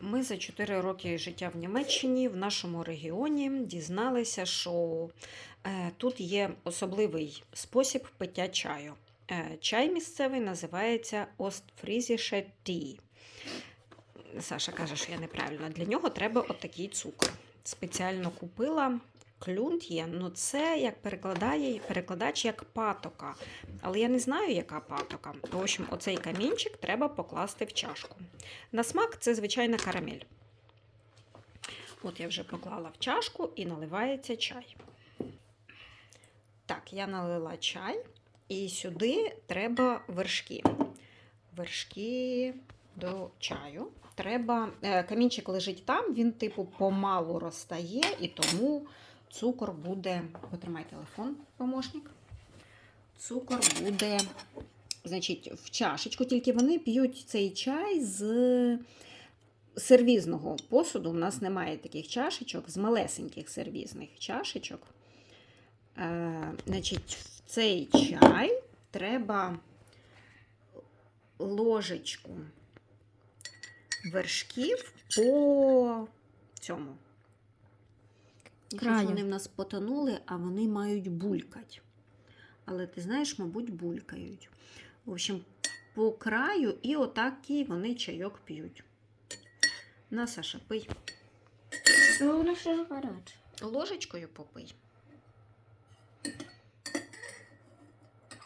Ми за 4 роки життя в Німеччині в нашому регіоні дізналися, що е, тут є особливий спосіб пиття чаю. Е, чай місцевий називається Ostfriesische Tee. Саша каже, що я неправильно. Для нього треба отакий цукор. Спеціально купила клюнт є. Ну це як перекладає перекладач як патока. Але я не знаю, яка патока. В общем, оцей камінчик треба покласти в чашку. На смак це звичайна карамель. От я вже поклала в чашку і наливається чай. Так, я налила чай, і сюди треба вершки. Вершки до чаю. Треба, е, камінчик лежить там, він, типу, помалу розтає, і тому цукор буде. Потримай телефон, помощник. Цукор буде, значить, в чашечку, тільки вони п'ють цей чай з сервізного посуду. У нас немає таких чашечок, з малесеньких сервізних чашечок. Е, значить, в цей чай треба ложечку вершків по цьому. Краю. Вони в нас потонули, а вони мають булькать. Але ти знаєш, мабуть, булькають. В общем, по краю і отакий вони чайок п'ють. На, Саша, пий. Ну, воно ще ж гаряче. Ложечкою попий.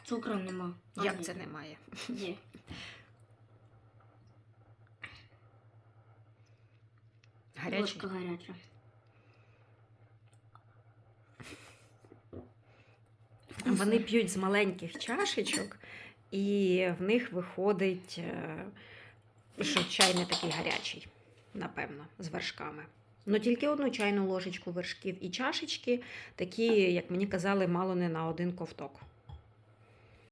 Цукру нема. Як це немає? Є. Гарячий. Ложка гаряча. Вони п'ють з маленьких чашечок, і в них виходить, е, що чай не такий гарячий, напевно, з вершками. Ну тільки одну чайну ложечку вершків і чашечки, такі, як мені казали, мало не на один ковток.